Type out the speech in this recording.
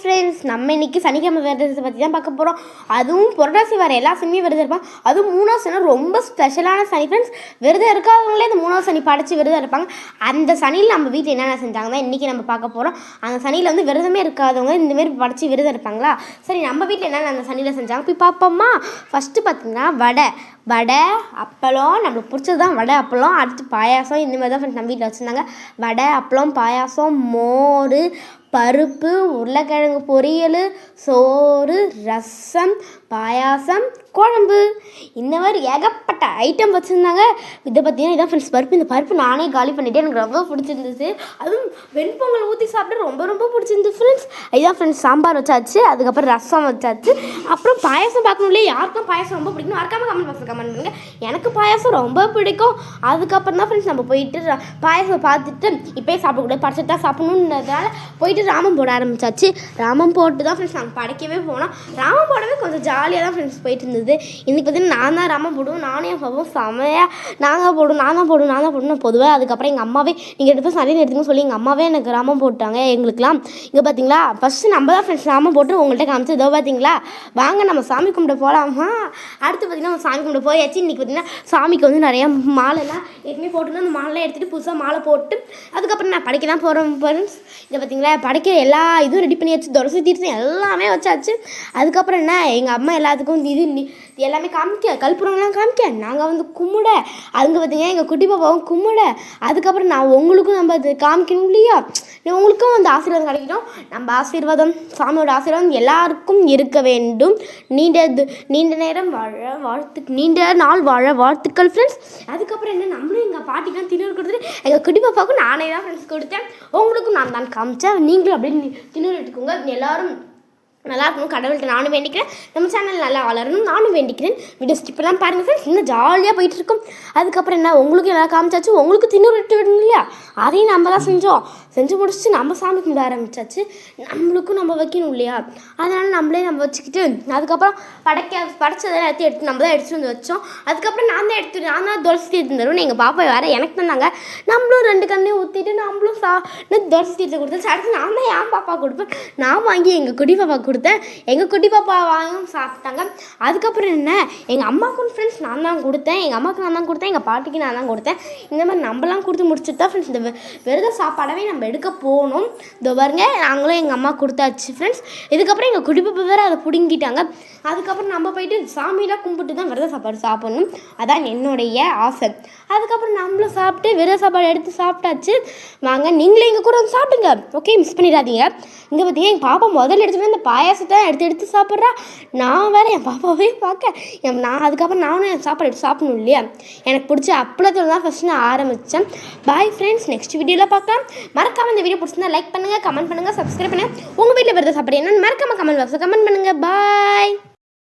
Friends நம்ம இன்னைக்கு சனிக்கிழமை விரதத்தை பற்றி தான் பார்க்க போகிறோம் அதுவும் புரட்டாசி வர எல்லா சனியும் விரதம் இருப்பாங்க. அதுவும் மூணாவது சனி ரொம்ப ஸ்பெஷலான சனி ஃப்ரெண்ட்ஸ் விரதம் இருக்காதவங்களே இந்த மூணாவது சனி படைச்சு விரதம் இருப்பாங்க. அந்த சனியில் நம்ம வீட்டில் என்னென்ன செஞ்சாங்கன்னா இன்றைக்கி நம்ம பார்க்க போகிறோம் அந்த சனியில் வந்து விரதமே இருக்காதவங்க இந்தமாரி மாதிரி விரதம் இருப்பாங்களா? சரி நம்ம வீட்டில் என்னென்ன அந்த சனியில் செஞ்சாங்க? போய் பார்ப்போம்மா ஃபஸ்ட்டு பார்த்திங்கன்னா வடை. வடை அப்பளம் நம்மளுக்கு பிடிச்சது தான் வடை அப்பளம் அடுத்து பாயாசம் இந்த மாதிரி தான் ஃப்ரெண்ட்ஸ் நம்ம வீட்டில் வச்சுருந்தாங்க. வடை அப்பளம் பாயாசம் மோர் பருப்பு உருளைக்கிழங்கு பொரியல் சோறு ரசம் பாயாசம் குழம்பு. இந்த மாதிரி ஏகப்பட்ட ஐட்டம் வச்சுருந்தாங்க. இதை பார்த்தீங்கன்னா இதான் ஃப்ரெண்ட்ஸ் பருப்பு. இந்த பருப்பு நானே காலி பண்ணிட்டேன். எனக்கு ரொம்ப பிடிச்சிருந்துச்சு. அதுவும் வெண்பொங்கல் ஊற்றி சாப்பிட ரொம்ப ரொம்ப பிடிச்சிருந்துச்சு ஃப்ரெண்ட்ஸ் இதான் ஃப்ரெண்ட்ஸ் சாம்பார் வச்சாச்சு. அதுக்கப்புறம் ரசம் வச்சாச்சு. அப்புறம் பாயாசம் பார்க்கணும்ல. யாருக்கும் பாயசம் ரொம்ப பிடிக்கும் மறக்காமல் கமெண்ட் பாக்ஸில் கமெண்ட் பண்ணுங்கள் எனக்கு பாயாசம் ரொம்ப பிடிக்கும். அதுக்கப்புறம் தான் ஃப்ரெண்ட்ஸ் நம்ம போயிட்டு பாயாசம் பார்த்துட்டு இப்போயே சாப்பிடக்கூடாது படைச்சிட்டு தான் போயிட்டு ராமம் போட ஆரம்பிச்சாச்சு. ராமம் போட்டு தான் ஃப்ரெண்ட்ஸ் நாங்கள் படைக்கவே போனோம். ராமம் போடவே கொஞ்சம் ஜாலியாக தான் ஃப்ரெண்ட்ஸ் போயிட்டு இருந்தது. இன்னைக்கு பார்த்தீங்கன்னா நான் தான் ராமம் போடுவோம் நானே என் செமையாக நாங்கள் போடுவோம் நான் தான் போடுவோம் நான் தான் போடணும் பொதுவாக அதுக்கப்புறம் எங்கள் அம்மாவே நீங்கள் எடுத்து பேரும் சண்டையில் சொல்லி எங்கள் அம்மாவே எனக்கு ராமம் போட்டாங்க எங்களுக்குலாம் இங்கே பார்த்தீங்களா ஃபஸ்ட்டு நம்ம தான் ஃப்ரெண்ட்ஸ் ராமம் போட்டு உங்கள்கிட்ட காமிச்சு இதோ பார்த்தீங்களா வாங்க நம்ம சாமி கும்பிட போகலாமா அடுத்து பார்த்தீங்கன்னா நம்ம சாமி கும்பிட போயாச்சு. இன்றைக்கி பார்த்தீங்கன்னா சாமிக்கு வந்து நிறையா மாலைலாம் ஏற்கனவே போட்டுருந்தோம். அந்த மாலைலாம் எடுத்துகிட்டு புதுசாக மாலை போட்டு அதுக்கப்புறம் நான் படைக்க தான் போகிறேன் ஃப்ரெண்ட்ஸ் இங்கே பார்த்தீங்களா? படைக்க எல்லா இதுவும் ரெடி பண்ணியாச்சு. துரசி தீர்த்து எல்லாமே வச்சாச்சு. அதுக்கப்புறம் என்ன? எங்கள் அம்மா எல்லாத்துக்கும் இது எல்லாமே காமிக்க கற்பூரம்லாம் காமிக்க நாங்கள் வந்து கும்பிட அதுங்க பார்த்தீங்கன்னா எங்கள் குட்டி பாப்பாவும் கும்பிட அதுக்கப்புறம் நான் உங்களுக்கும் நம்ம அது காமிக்கணும் இல்லையா? உங்களுக்கும் அந்த ஆசீர்வாதம் கிடைக்கணும். நம்ம ஆசீர்வாதம் சாமியோட ஆசீர்வாதம் எல்லாருக்கும் இருக்க வேண்டும். நீண்ட இது- நீண்ட நேரம் வாழ வாழ்த்து நீண்ட நாள் வாழ வாழ்த்துக்கள் ஃப்ரெண்ட்ஸ் அதுக்கப்புறம் என்ன? நம்மளும் எங்கள் பாட்டிக்கெலாம் திணறு கொடுத்துட்டு எங்கள் குட்டி பாப்பாவுக்கும் நானே தான் ஃப்ரெண்ட்ஸ் கொடுத்தேன். உங்களுக்கும் நான் தான் காமிச்சேன் நீங்களும் அப்படியே திணறு எடுத்துக்கோங்க. எல்லாரும் நல்லா இருக்கணும். கடவுள்கிட்ட நானும் வேண்டிக்கிறேன். நம்ம சேனல் நல்லா வளரணும் நானும் வேண்டிக்கிறேன். வீடியோ ஸ்டிப்பெல்லாம் பாருங்கள் ஃப்ரெண்ட்ஸ் இன்னும் ஜாலியாக போயிட்டு இருக்கோம். அதுக்கப்புறம் என்ன? உங்களுக்கு எல்லாம் காமிச்சாச்சு. உங்களுக்கு தின்னூறு விட்டு விடணும் இல்லையா? அதையும் நம்ம தான் செஞ்சோம். செஞ்சு முடிச்சுட்டு நம்ம சாமி கும்பிட ஆரம்பித்தாச்சு நம்மளுக்கும் நம்ம வைக்கணும் இல்லையா? அதனால் நம்மளே நம்ம வச்சுக்கிட்டு அதுக்கப்புறம் படைக்க படைச்சதெல்லாம் எல்லாத்தையும் எடுத்து நம்ம தான் எடுத்து வந்து வச்சோம். அதுக்கப்புறம் நான் தான் எடுத்து நான் தான் துளசி தீர்த்து தருவேன் எங்கள் பாப்பா வேறு எனக்கு தந்தாங்க. நம்மளும் ரெண்டு கண்ணையும் ஊற்றிட்டு நம்மளும் சா துளசி தீர்த்து கொடுத்தேன் அடுத்து நான் தான் என் பாப்பா கொடுப்பேன். நான் வாங்கி எங்கள் குட்டி பாப்பா கொடுத்தேன். எங்கள் குட்டி பாப்பா வாங்க சாப்பிட்டாங்க. அதுக்கப்புறம் என்ன? எங்கள் அம்மாவுக்கும் ஃப்ரெண்ட்ஸ் நான் தான் கொடுத்தேன். எங்கள் அம்மாவுக்கு நான் தான் கொடுத்தேன். எங்கள் பாட்டிக்கு நான் தான் கொடுத்தேன். இந்த மாதிரி நம்மலாம் கொடுத்து முடிச்சுட்டு தான் ஃப்ரெண்ட்ஸ் இந்த விரத சாப்பாடவே நம்ம எடுக்க போகணும். இதோ பாருங்க நாங்களும் எங்கள் அம்மா கொடுத்தாச்சு ஃப்ரெண்ட்ஸ் இதுக்கப்புறம் எங்கள் குடிப்பு வேறு அதை பிடுங்கிட்டாங்க. அதுக்கப்புறம் நம்ம போயிட்டு சாமியெலாம் கும்பிட்டு தான் விரத சாப்பாடு சாப்பிடணும். அதான் என்னுடைய ஆசை. அதுக்கப்புறம் நம்மளும் சாப்பிட்டு விரத சாப்பாடு எடுத்து சாப்பிட்டாச்சு. வாங்க நீங்களும் எங்கள் கூட வந்து சாப்பிடுங்க. ஓகே மிஸ் பண்ணிடாதீங்க. இங்கே பார்த்தீங்கன்னா எங்கள் பாப்பா முதல்ல எடுத்துகிட்டு இந்த பாயாசத்தை எடுத்து எடுத்து சாப்பிட்றா. நான் வேறு என் பாப்பாவே பார்க்க. என் நான் அதுக்கப்புறம் நானும் என் சாப்பாடு எடுத்து சாப்பிடணும் இல்லையா? எனக்கு பிடிச்ச அப்பளத்தில் தான் ஃபஸ்ட் நான் ஆரம்பித்தேன் பாய் ஃப்ரெண்ட்ஸ் நெக்ஸ்ட் வீடியோவில் பார்க்கலாம். மறக்காம இந்த வீடியோ பிடிச்சிருந்தா லைக் பண்ணுங்கள் கமெண்ட் பண்ணுங்கள் சப்ஸ்கிரைப் பண்ணுங்கள் உங்கள் வீட்டில் விரத சாப்பாடு என்னன்னு மறக்காம கமெண்ட் பாக்ஸில் கமெண்ட் பண்ணுங்கள் பாய்